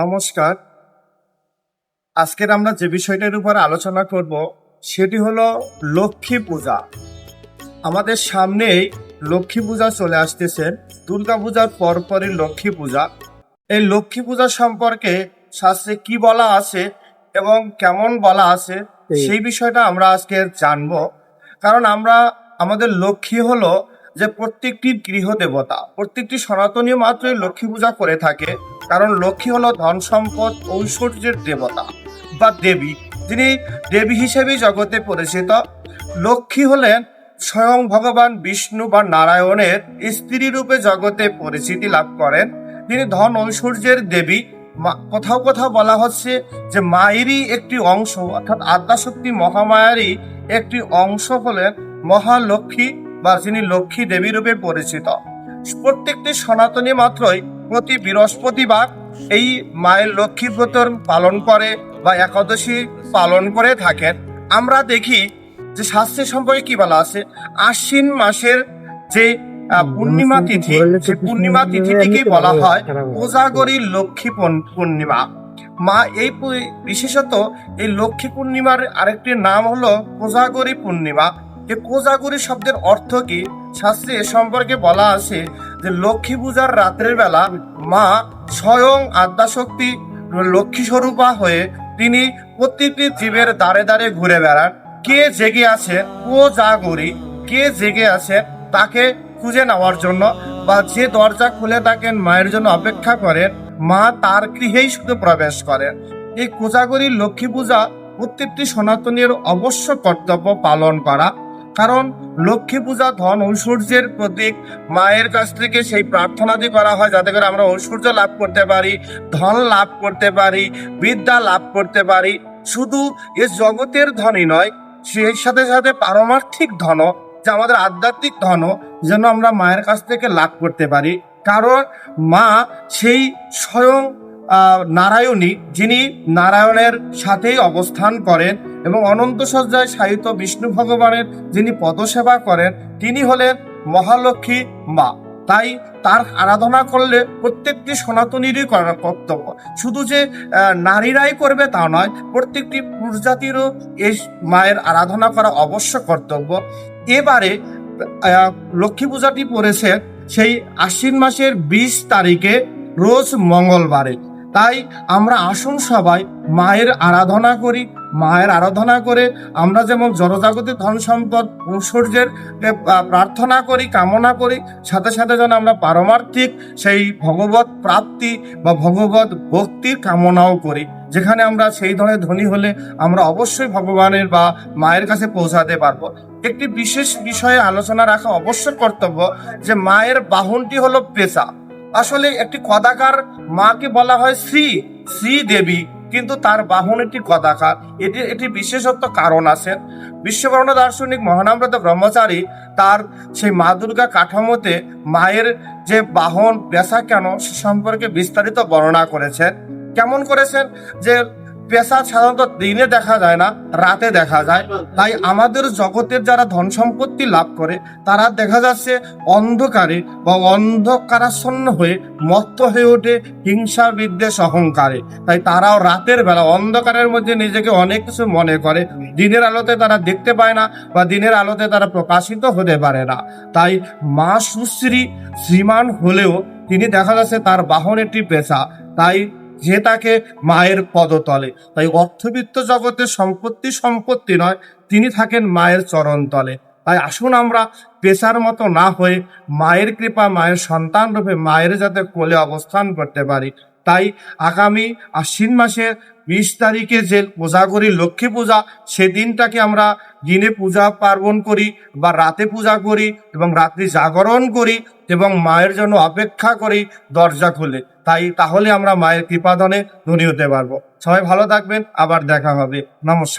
নমস্কার। আজকের আমরা যে বিষয়টার উপর আলোচনা করব সেটি হলো লক্ষ্মী পূজা। আমাদের সামনেই লক্ষ্মী পূজা চলে আসতেছেন দুর্গা পূজার পরপরই লক্ষ্মী পূজা। এই লক্ষ্মী পূজা সম্পর্কে শাস্ত্রে কি বলা আছে এবং কেমন বলা আছে সেই বিষয়টা আমরা আজকে জানব। কারণ আমরা আমাদের লক্ষ্মী হলো যে প্রত্যেকটি গৃহ দেবতা প্রত্যেকটি সনাতনীয় মাত্রই লক্ষ্মী পূজা করে থাকে। কারণ লক্ষ্মী হলো ধন সম্পদ, ঐশ্বর্যের দেবতা বা দেবী। যিনি দেবী হিসেবেই জগতে পরিচিত। লক্ষ্মী হলেন স্বয়ং ভগবান বিষ্ণু বা নারায়ণের স্ত্রী রূপে জগতে পরিচিতি লাভ করেন। তিনি ধন ঐশ্বর্যের দেবী। কোথাও কোথাও বলা হচ্ছে যে মায়েরই একটি অংশ, অর্থাৎ আদ্যাশক্তি মহামায়ারই একটি অংশ হলেন মহালক্ষ্মী বা যিনি লক্ষ্মী দেবী রূপে পরিচিত। প্রত্যেকটি সনাতনী মাত্রই প্রতি বৃহস্পতিবার এই মায়ের লক্ষ্মী ব্রত পালন করে বা একাদশী পালন করে থাকেন। আমরা দেখি যে শাস্ত্রের সম্পর্কে কি বলা আছে? আশ্বিন মাসের যে পূর্ণিমা তিথি সেই পূর্ণিমা তিথিটিকেই বলা হয় কোজাগরী লক্ষ্মী পূর্ণিমা। মা এই বিশেষত এই লক্ষ্মী পূর্ণিমার আরেকটি নাম হলো কোজাগরী পূর্ণিমা। এই কোজাগরী শব্দের অর্থ কি? শাস্ত্রে এ সম্পর্কে বলা আছে যে লক্ষ্মী পূজার রাত্রের বেলা মা স্বয়ং আদ্যাশক্তি লক্ষ্মী স্বরূপা হয়ে তিনি প্রত্যেকটি জীবের দ্বারে দ্বারে ঘুরে বেড়ান। কে জেগে আছে? ও জাগরি কে জেগে আছে? তাকে খুঁজে নেওয়ার জন্য বা যে দরজা খুলে থাকেন মায়ের জন্য অপেক্ষা করেন, মা তার গৃহেই শুধু প্রবেশ করেন। এই কোজাগরী লক্ষ্মী পূজা প্রত্যেকটি সনাতনীর অবশ্য কর্তব্য পালন করা কারণ লক্ষ্মী পূজা ধন ঐশ্বর্যের প্রতীক। মায়ের কাছ থেকে সেই প্রার্থনাদি করা হয় যাতে করে আমরা ঐশ্বর্য লাভ করতে পারি, ধন লাভ করতে পারি, বিদ্যা লাভ করতে পারি। শুধু এ জগতের ধনই নয়, সেই সাথে সাথে পারমার্থিক ধন যে আমাদের আধ্যাত্মিক ধন যেন আমরা মায়ের কাছ থেকে লাভ করতে পারি। কারণ মা সেই স্বয়ং নারায়ণী যিনি নারায়ণের সাথেই অবস্থান করেন। এবং অনন্ত সজ্জায় সাহিত্য বিষ্ণু ভগবানের যিনি পদসেবা করেন, তিনি হলেন মহালক্ষ্মী মা। তাই তার আরাধনা করলে প্রত্যেকটি সনাতনীরই করার কর্তব্য। শুধু যে নারীরাই করবে তা নয়, প্রত্যেকটি পুরুষ জাতিরও এই মায়ের আরাধনা করা অবশ্য কর্তব্য। এবারে লক্ষ্মী পূজাটি পড়েছে সেই আশ্বিন মাসের বিশ তারিখে, রোজ মঙ্গলবারে। তাই আমরা আসুন সবাই মায়ের আরাধনা করি মায়ের আরাধনা করে আমরা যেমন জনজাগতিক ধন সম্পদ ঐশ্বর্যের প্রার্থনা করি, কামনা করি, সাথে সাথে যেন আমরা পারমার্থিক সেই ভগবত প্রাপ্তি বা ভগবত ভক্তির কামনাও করি। যেখানে আমরা সেই ধরনের ধনী হলে আমরা অবশ্যই ভগবানের বা মায়ের কাছে পৌঁছাতে পারব। একটি বিশেষ বিষয়ে আলোচনা রাখা অবশ্যই কর্তব্য যে মায়ের বাহনটি হলো পেশা। আসলে একটি কদাকার মাকে বলা হয় শ্রী শ্রী দেবী কিন্তু তার বাহন একটি কদাকার এটি একটি বিশেষত্ব কারণ আছে। বিশ্বকর্ণ দার্শনিক মহানামরত ব্রহ্মচারী তার সেই মা দুর্গা কাঠামোতে মায়ের যে বাহন বেসা কেন সে সম্পর্কে বিস্তারিত বর্ণনা করেছেন। কেমন করেছেন? যে পেশা সাধারণত দিনে দেখা যায় না, রাতে দেখা যায়। তাই আমাদের জগতের যারা ধন সম্পত্তি লাভ করে, তারা দেখা যাচ্ছে অন্ধকারে বা অন্ধকারাচ্ছন্ন হয়ে মত্ত হয়ে ওঠে, হিংসা, বিদ্বেষ, অহংকারে। তাই তারাও রাতের বেলা অন্ধকারের মধ্যে নিজেকে অনেক কিছু মনে করে। দিনের আলোতে তারা দেখতে পায় না বা দিনের আলোতে তারা প্রকাশিত হতে পারে না। তাই মা সুশ্রী, শ্রীমান হলেও তিনি দেখা যাচ্ছে তার বাহন একটি পেশা। তাই যে তাকে মায়ের পদতলে। তাই অর্থবিত্ত জগতে সম্পত্তি সম্পত্তি নয়, তিনি থাকেন মায়ের চরণ তলে। তাই আসুন আমরা পেশার মতো না হয়ে মায়ের কৃপা, মায়ের সন্তান রূপে মায়ের যাতে কোলে অবস্থান করতে পারি। তাই আগামী আশ্বিন মাসের বিশ তারিখে যে পূজা করি, লক্ষ্মী পূজা, সেদিনটাকে আমরা দিনে পূজা পার্বণ করি বা রাতে পূজা করি এবং রাত্রি জাগরণ করি এবং মায়ের জন্য অপেক্ষা করি দরজা খুলে। তাই তাহলে আমরা মায়ের কৃপাদনে ধনী হতে পারব। সবাই ভালো থাকবেন, আবার দেখা হবে। নমস্কার।